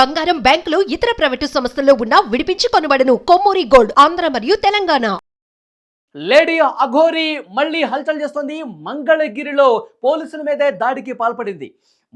బంగారం బ్యాంకులు ఇతర ప్రైవేటు సంస్థల్లో ఉన్న విడిపించి కొనబడను. కొమ్మూరి గోల్డ్ ఆంధ్ర మరియు తెలంగాణ. లేడీ అఘోరి మళ్ళీ హల్చల్ చేస్తోంది. మంగళగిరిలో పోలీసుల మీదే దాడికి పాల్పడింది.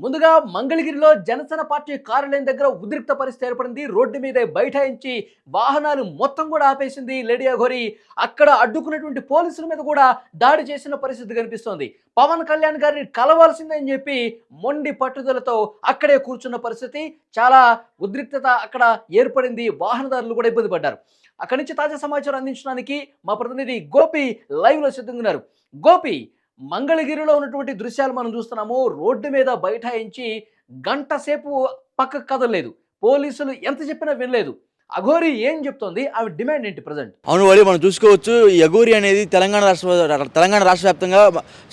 ముందుగా మంగళగిరిలో జనసేన పార్టీ కార్యాలయం దగ్గర ఉద్రిక్త పరిస్థితి ఏర్పడింది. రోడ్డు మీదే బైఠాయించి వాహనాలు మొత్తం కూడా ఆపేసింది లేడీ అఘోరి. అక్కడ అడ్డుకున్నటువంటి పోలీసుల మీద కూడా దాడి చేసిన పరిస్థితి కనిపిస్తోంది. పవన్ కళ్యాణ్ గారిని కలవాల్సిందని చెప్పి మొండి పట్టుదలతో అక్కడే కూర్చున్న పరిస్థితి. చాలా ఉద్రిక్తత అక్కడ ఏర్పడింది. వాహనదారులు కూడా ఇబ్బంది పడ్డారు. అక్కడి నుంచి తాజా సమాచారం అందించడానికి మా ప్రతినిధి గోపి లైవ్లో సిద్ధంగా ఉన్నారు. గోపి మంగళగిరిలో ఉన్నటువంటి దృశ్యాలు మనం చూస్తున్నాము. రోడ్డు మీద బైఠాయించి గంట సేపు పక్కకు కదలలేదు. పోలీసులు ఎంత చెప్పినా వినలేదు. అఘోరి ఏం చెప్తోంది? ఆమె డిమాండ్ ఏంటి ప్రజెంట్? అవును వాడి మనం చూసుకోవచ్చు ఈ అఘోరి అనేది తెలంగాణ రాష్ట్ర తెలంగాణ రాష్ట్ర వ్యాప్తంగా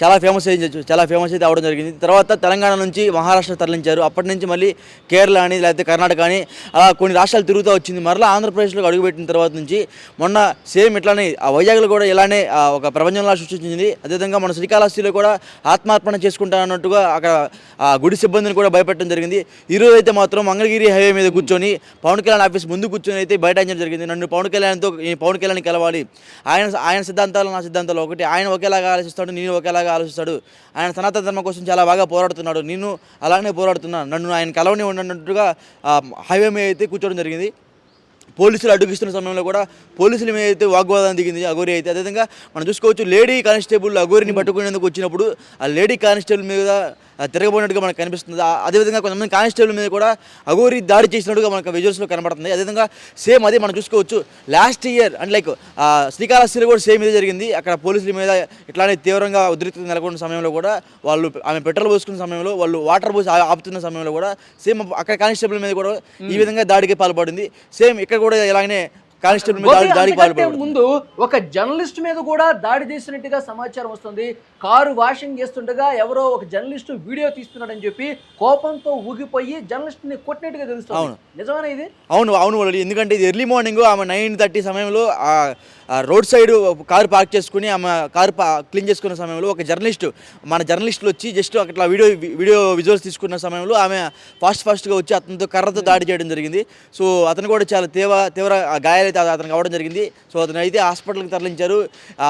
చాలా ఫేమస్ అయింది చాలా ఫేమస్ అయితే అవడం జరిగింది. తర్వాత తెలంగాణ నుంచి మహారాష్ట్ర తరలించారు. అప్పటి నుంచి మళ్ళీ కేరళ అని లేకపోతే కర్ణాటక అని అలా కొన్ని రాష్ట్రాలు తిరుగుతూ వచ్చింది. మరలా ఆంధ్రప్రదేశ్లో అడుగుపెట్టిన తర్వాత నుంచి మొన్న సేమ్ ఇట్లానే ఆ వైజాగ్లో కూడా ఇలానే ఒక ప్రపంచంలా సృష్టించింది. అదేవిధంగా మన శ్రీకాళహస్తిలో కూడా ఆత్మార్పణ చేసుకుంటా అన్నట్టుగా అక్కడ ఆ గుడి సిబ్బందిని కూడా భయపెట్టడం జరిగింది. ఈరోజు అయితే మాత్రం మంగళగిరి హైవే మీద కూర్చొని పవన్ కళ్యాణ్ ఆఫీస్ ముందు కూర్చొని అయితే బయటించడం జరిగింది. నన్ను పవన్ కళ్యాణ్తో ఈ పవన్ కళ్యాణ్ కలవాలి. ఆయన ఆయన సిద్ధాంతాలు నా సిద్ధాంతాలు ఒకటి. ఆయన ఒకేలాగా ఆలోచిస్తాడు నేను ఒకేలాగా ఆలోచిస్తాడు. ఆయన సనాతన ధర్మం కోసం చాలా బాగా పోరాడుతున్నాడు. నేను అలానే పోరాడుతున్నాను నన్ను ఆయన కలవని ఉన్నట్టుగా హైవే మీద అయితే కూర్చోవడం జరిగింది. పోలీసులు అడ్డుగిస్తున్న సమయంలో కూడా పోలీసుల మీద అయితే వాగ్వాదం దిగింది అగోరి అయితే. అదేవిధంగా మనం చూసుకోవచ్చు లేడీ కానిస్టేబుల్ అగోరిని పట్టుకునేందుకు వచ్చినప్పుడు ఆ లేడీ కానిస్టేబుల్ మీద తిరగబడినట్టుగా మనకు కనిపిస్తుంది. అదేవిధంగా కొంతమంది కానిస్టేబుల్ మీద కూడా అగోరి దాడి చేసినట్టుగా మనకు విజువల్స్లో కనబడుతుంది. అదేవిధంగా సేమ్ అదే మనం చూసుకోవచ్చు లాస్ట్ ఇయర్ అంటే లైక్ శ్రీకాళహస్తిలో కూడా సేమ్ ఇదే జరిగింది. అక్కడ పోలీసుల మీద ఇట్లానే తీవ్రంగా ఉద్రిక్తత నెలకొన్న సమయంలో కూడా వాళ్ళు ఆమె పెట్రోల్ పోసుకున్న సమయంలో వాళ్ళు వాటర్ పోసి ఆపుతున్న సమయంలో కూడా సేమ్ అక్కడ కానిస్టేబుల్ మీద కూడా ఈ విధంగా దాడికి పాల్పడింది. సేమ్ ఇక్కడ కూడా ఇలాగనే కానిస్టేబుల్ మీద దాడికి ఒక జర్నలిస్ట్ మీద కూడా దాడి చేసినట్టుగా సమాచారం వస్తుంది. కారు వాషింగ్ చేస్తుండగా ఎవరో ఒక జర్నలిస్ట్ వీడియో తీస్తున్నాడని చెప్పి కోపంతో ఊగిపోయి జర్నలిస్ట్ని కొట్టినట్టుగా తెలుస్తుంది. అవును. నిజమేనా ఇది? అవును అవును ఎందుకంటే ఇది ఎర్లీ మార్నింగ్ ఆమె నైన్ థర్టీ సమయంలో రోడ్ సైడ్ కారు పార్క్ చేసుకుని ఆమె కారు క్లీన్ చేసుకున్న సమయంలో ఒక జర్నలిస్ట్ మన జర్నలిస్టులు వచ్చి జస్ట్ అట్లా వీడియో వీడియో విజువల్స్ తీసుకున్న సమయంలో ఆమె ఫాస్ట్ ఫాస్ట్గా వచ్చి అతనితో కర్రతో దాడి చేయడం జరిగింది. సో అతను కూడా చాలా తీవ్ర తీవ్ర గాయాలైతే అతనికి అవ్వడం జరిగింది. సో అతను అయితే హాస్పిటల్కి తరలించారు.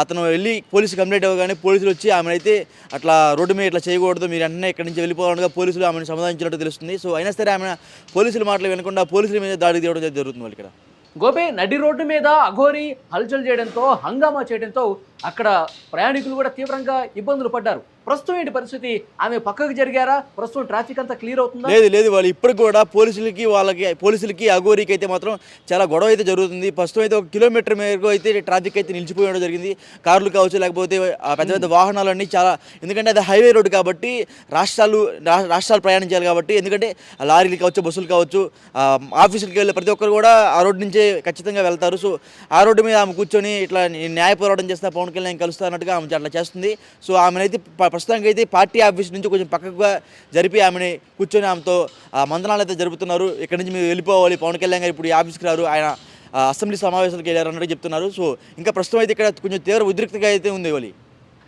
అతను వెళ్ళి పోలీసు కంప్లైంట్ ఇవ్వగానే పోలీసులు వచ్చి ఆమెనైతే అయితే అట్లా రోడ్డు మీద ఇట్లా చేయకూడదు మీరు వెంటనే ఇక్కడి నుంచి వెళ్ళిపోవాలనుగా పోలీసులు ఆమెను సమాధానించినట్టు తెలుస్తుంది. సో అయినా సరే ఆమె పోలీసుల మాటలు వినకుండా పోలీసుల మీద దాడి తీయడం జరుగుతుంది వాళ్ళు ఇక్కడ. గోపి నడి రోడ్డు మీద అఘోరి హల్చల్ చేయడంతో హంగామా చేయడంతో అక్కడ ప్రయాణికులు కూడా తీవ్రంగా ఇబ్బందులు పడ్డారు. ప్రస్తుతం ఏంటి పరిస్థితి? ఆమె పక్కకు జరిగారా? ప్రస్తుతం ట్రాఫిక్ అంతా క్లియర్ అవుతుందా? లేదు లేదు వాళ్ళు ఇప్పటికి కూడా పోలీసులకి వాళ్ళకి పోలీసులకి అగోరికి అయితే మాత్రం చాలా గొడవ అయితే జరుగుతుంది. ప్రస్తుతం అయితే ఒక కిలోమీటర్ మేరకు అయితే ట్రాఫిక్ అయితే నిలిచిపోయడం జరిగింది. కార్లు కావచ్చు లేకపోతే పెద్ద పెద్ద వాహనాలన్నీ చాలా ఎందుకంటే అది హైవే రోడ్డు కాబట్టి రాష్ట్రాలు రా- రాష్ట్రాలు ప్రయాణించాలి కాబట్టి ఎందుకంటే లారీలు కావచ్చు బస్సులు కావచ్చు ఆఫీసులకి వెళ్ళే ప్రతి ఒక్కరు కూడా ఆ రోడ్డు నుంచే ఖచ్చితంగా వెళ్తారు. సో ఆ రోడ్డు మీద ఆమె కూర్చొని ఇట్లా న్యాయ పోరాటం చేస్తా పవన్ కళ్యాణ్ కలుస్తున్నట్టుగా ఆమె అట్లా చేస్తుంది. సో ఆమెనైతే ప్రస్తుతానికి అయితే పార్టీ ఆఫీస్ నుంచి కొంచెం పక్కగా జరిపి ఆమెని కూర్చొని ఆమెతో ఆ అయితే జరుపుతున్నారు. ఇక్కడ నుంచి మీరు వెళ్ళిపోవాలి. పవన్ కళ్యాణ్ గారు ఇప్పుడు ఈ ఆఫీస్కి రారు. ఆయన అసెంబ్లీ సమావేశాలకు వెళ్ళారు అన్నట్టు చెప్తున్నారు. సో ఇంకా ప్రస్తుతం అయితే ఇక్కడ కొంచెం తీవ్ర ఉద్రిక్తగా అయితే ఉంది వాళ్ళు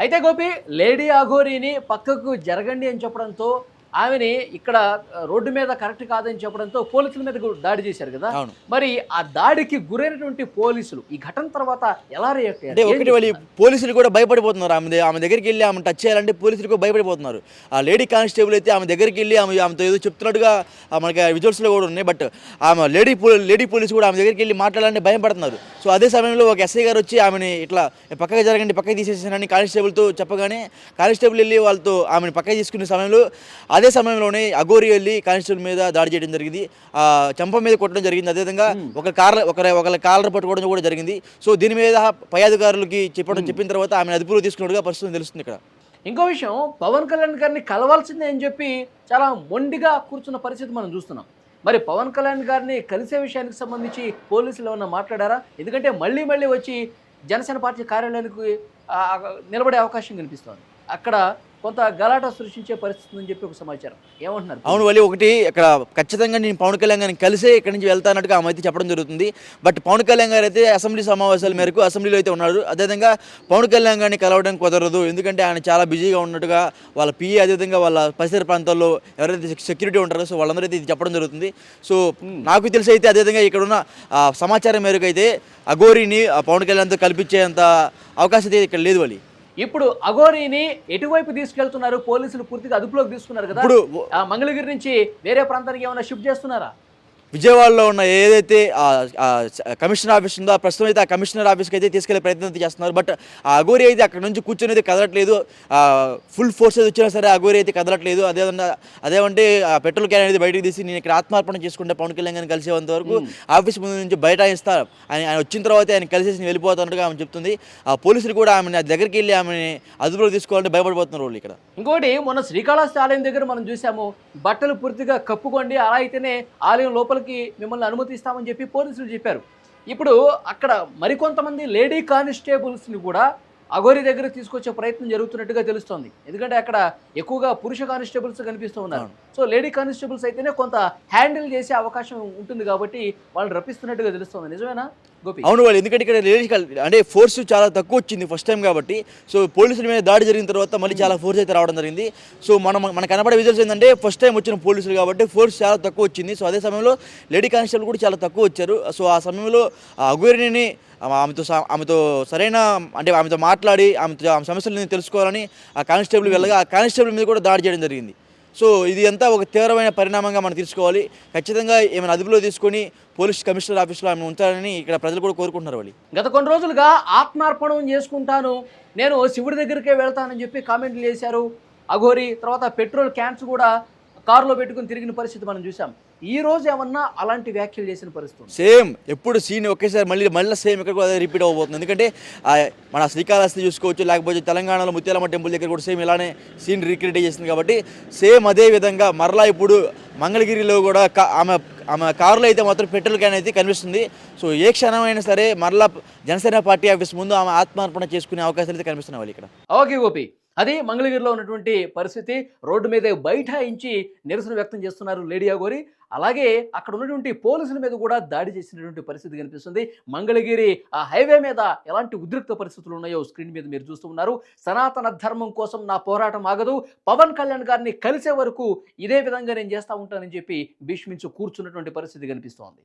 అయితే గోపి లేడీ అఘోరిని పక్కకు జరగండి అని చెప్పడంతో ఆమెని ఇక్కడ రోడ్డు మీద కరెక్ట్ కాదని చెప్పడంతో పోలీసుల మీద దాడి చేశారు కదా. మరి ఆ దాడికి గురైనటువంటి పోలీసులు ఈ ఘటన తర్వాత ఎలా రియాక్ట్ అంటే ఒకటి పోలీసులు కూడా భయపడిపోతున్నారు. ఆమె ఆమె దగ్గరికి వెళ్ళి ఆమె టచ్ చేయాలంటే పోలీసులు కూడా భయపడిపోతున్నారు. ఆ లేడీ కానిస్టేబుల్ అయితే ఆమె దగ్గరికి వెళ్ళి ఆమె ఆమెతో ఏదో చెప్తున్నట్టుగా మనకి విజువల్స్లో కూడా ఉన్నాయి. బట్ ఆమె లేడీ లేడీ పోలీసు కూడా ఆమె దగ్గరికి వెళ్ళి మాట్లాడాలంటే భయపడుతున్నారు. సో అదే సమయంలో ఒక ఎస్ఐ గారు వచ్చి ఆమెని ఇట్లా పక్కకి జరగండి పక్కకి తీసేసానని కానిస్టేబుల్తో చెప్పగానే కానిస్టేబుల్ వెళ్ళి వాళ్ళతో ఆమెను పక్కకి తీసుకునే సమయంలో అదే సమయంలోనే అగోరి వెళ్ళి కానిస్టేబుల్ మీద దాడి చేయడం జరిగింది. ఆ చంప మీద కొట్టడం జరిగింది. అదేవిధంగా ఒక కార్ ఒక ఒకరి కాలర్ పట్టుకోవడం కూడా జరిగింది. సో దీని మీద పై అధికారులకి చెప్పడం చెప్పిన తర్వాత ఆమెను అదుపులో తీసుకున్నట్టుగా ప్రస్తుతం తెలుస్తుంది ఇక్కడ. ఇంకో విషయం పవన్ కళ్యాణ్ గారిని కలవాల్సిందే అని చెప్పి చాలా మొండిగా కూర్చున్న పరిస్థితి మనం చూస్తున్నాం. మరి పవన్ కళ్యాణ్ గారిని కలిసే విషయానికి సంబంధించి పోలీసులు ఏమన్నా మాట్లాడారా? ఎందుకంటే మళ్ళీ మళ్ళీ వచ్చి జనసేన పార్టీ కార్యాలయానికి నిలబడే అవకాశం కనిపిస్తోంది. అక్కడ కొంత గలాట సృష్టించే పరిస్థితి ఉందని చెప్పి ఒక సమాచారం. ఏమంటున్నారు? అవును వల్లి ఒకటి ఇక్కడ ఖచ్చితంగా నేను పవన్ కళ్యాణ్ గారిని కలిసే ఇక్కడి నుంచి వెళ్తానట్టుగా ఆమె అయితే చెప్పడం జరుగుతుంది. బట్ పవన్ కళ్యాణ్ గారు అయితే అసెంబ్లీ సమావేశాల మేరకు అసెంబ్లీలో అయితే ఉన్నారు. అదేవిధంగా పవన్ కళ్యాణ్ గారిని కలవడం కుదరదు. ఎందుకంటే ఆయన చాలా బిజీగా ఉన్నట్టుగా వాళ్ళ పిఏ అదేవిధంగా వాళ్ళ పరిసర ప్రాంతాల్లో ఎవరైతే సెక్యూరిటీ ఉంటారో సో వాళ్ళందరూ అయితే ఇది చెప్పడం జరుగుతుంది. సో నాకు తెలిసి అయితే అదేవిధంగా ఇక్కడ ఉన్న సమాచారం మేరకు అయితే అఘోరిని ఆ పవన్ కళ్యాణ్తో కల్పించేంత అవకాశం అయితే ఇక్కడ లేదు వలి. ఇప్పుడు అఘోరీని ఎటువైపు తీసుకెళ్తున్నారు? పోలీసులు పూర్తిగా అదుపులోకి తీసుకున్నారు కదా. మంగళగిరి నుంచి వేరే ప్రాంతానికి ఏమైనా షిఫ్ట్ చేస్తున్నారా? విజయవాడలో ఉన్న ఏదైతే కమిషనర్ ఆఫీస్ ఉందో ప్రస్తుతం అయితే ఆ కమిషనర్ ఆఫీస్కి అయితే తీసుకెళ్ళే ప్రయత్నం అయితే చేస్తున్నారు. బట్ ఆ అగోరి అయితే అక్కడ నుంచి కూర్చొని అయితే కదలట్లేదు. ఫుల్ ఫోర్స్ అయితే వచ్చినా సరే అగోరి అయితే కదలట్లేదు. అదేమన్నా అదేమంటే ఆ పెట్రోల్ క్యాన్ అనేది బయటకు తీసి నేను ఇక్కడ ఆత్మార్పణ చేసుకుంటే పవన్ కళ్యాణ్ గారిని కలిసేంత వరకు ఆఫీస్ ముందు నుంచి బయట ఇస్తా ఆయన ఆయన వచ్చిన తర్వాత ఆయన కలిసేసి నేను వెళ్ళిపోతున్నట్టుగా ఆమె చెప్తుంది. ఆ పోలీసులు కూడా ఆమె దగ్గరికి వెళ్ళి ఆమెని అదుపులో తీసుకోవాలంటే భయపడిపోతున్నారు వాళ్ళు ఇక్కడ. ఇంకోటి మొన్న శ్రీకాళహస్తి ఆలయం దగ్గర మనం చూసాము బట్టలు పూర్తిగా కప్పుకోండి అలా అయితేనే ఆలయం లోపలికి మిమ్మల్ని అనుమతిస్తామని చెప్పి పోలీసులు చెప్పారు. ఇప్పుడు అక్కడ మరికొంతమంది లేడీ కానిస్టేబుల్స్ని కూడా అఘోరి దగ్గర తీసుకొచ్చే ప్రయత్నం జరుగుతున్నట్టుగా తెలుస్తోంది. ఎందుకంటే అక్కడ ఎక్కువగా పురుష కానిస్టేబుల్స్ కనిపిస్తూ ఉన్నారు. సో లేడీ కానిస్టేబుల్స్ అయితేనే కొంత హ్యాండిల్ చేసే అవకాశం ఉంటుంది కాబట్టి వాళ్ళని రప్పిస్తున్నట్టుగా తెలుస్తోంది. నిజమేనా గోపి? అవును వాళ్ళు. ఎందుకంటే ఇక్కడ లేడీస్ కల్- అంటే ఫోర్స్ చాలా తక్కువ వచ్చింది ఫస్ట్ టైం కాబట్టి. సో పోలీసుల మీద దాడి జరిగిన తర్వాత మళ్ళీ చాలా ఫోర్స్ అయితే రావడం జరిగింది. సో మనం మన కనపడే విజువల్స్ ఏంటంటే ఫస్ట్ టైం వచ్చిన పోలీసులు కాబట్టి ఫోర్స్ చాలా తక్కువ వచ్చింది. సో అదే సమయంలో లేడీ కానిస్టేబుల్ కూడా చాలా తక్కువ వచ్చారు. సో ఆ సమయంలో ఆ అగురిని ఆమెతో సా- ఆమెతో సరైన అంటే ఆమెతో మాట్లాడి ఆమెతో ఆమె సమస్యలను తెలుసుకోవాలని ఆ కానిస్టేబుల్ వెళ్ళగా ఆ కానిస్టేబుల్ మీద కూడా దాడి చేయడం జరిగింది. సో ఇది అంతా ఒక తీవ్రమైన పరిణామంగా మనం తీసుకోవాలి. ఖచ్చితంగా ఏమైనా అదుపులో తీసుకొని పోలీస్ కమిషనర్ ఆఫీస్లో ఆమె ఉంచాలని ఇక్కడ ప్రజలు కూడా కోరుకుంటున్నారు వాళ్ళు. గత కొన్ని రోజులుగా ఆత్మార్పణం చేసుకుంటాను. నేను శివుడి దగ్గరికే వెళ్తానని చెప్పి కామెంట్లు చేశారు. అఘోరి తర్వాత పెట్రోల్ క్యాన్స్ కూడా కారులో పెట్టుకుని తిరిగిన పరిస్థితి మనం చూసాం ఈ రోజు ఏమన్నా అలాంటి వ్యాఖ్యలు చేసిన పరిస్థితి. సేమ్. ఎప్పుడు సీన్ ఒకేసారి మళ్ళీ మళ్ళీ సేమ్ ఇక్కడ కూడా రిపీట్ అవ్వబోతుంది. ఎందుకంటే మన శ్రీకాళహస్తి చూసుకోవచ్చు లేకపోతే తెలంగాణలో ముత్యాలమ్మ టెంపుల్ దగ్గర కూడా సేమ్ ఇలానే సీన్ రీక్రియేట్ చేసింది కాబట్టి సేమ్ అదే విధంగా మరలా ఇప్పుడు మంగళగిరిలో కూడా ఆమె ఆమె కారులో అయితే మాత్రం పెట్రోల్ క్యాన్ అయితే కనిపిస్తుంది. సో ఏ క్షణమైనా సరే మరలా జనసేన పార్టీ ఆఫీస్ ముందు ఆమె ఆత్మార్పణ చేసుకునే అవకాశాలు అయితే కనిపిస్తున్నాయి వాళ్ళు ఇక్కడ. ఓకే గోపి. అది మంగళగిరిలో ఉన్నటువంటి పరిస్థితి. రోడ్డు మీద బైఠాయించి నిరసన వ్యక్తం చేస్తున్నారు లేడీ అగోరి అలాగే అక్కడ ఉన్నటువంటి పోలీసుల మీద కూడా దాడి చేసినటువంటి పరిస్థితి కనిపిస్తుంది. మంగళగిరి ఆ హైవే మీద ఎలాంటి ఉద్రిక్త పరిస్థితులు ఉన్నాయో స్క్రీన్ మీద మీరు చూస్తూ ఉన్నారు. సనాతన ధర్మం కోసం నా పోరాటం ఆగదు. పవన్ కళ్యాణ్ గారిని కలిసే వరకు ఇదే విధంగా నేను చేస్తా ఉంటానని చెప్పి భీష్మించు కూర్చున్నటువంటి పరిస్థితి కనిపిస్తోంది.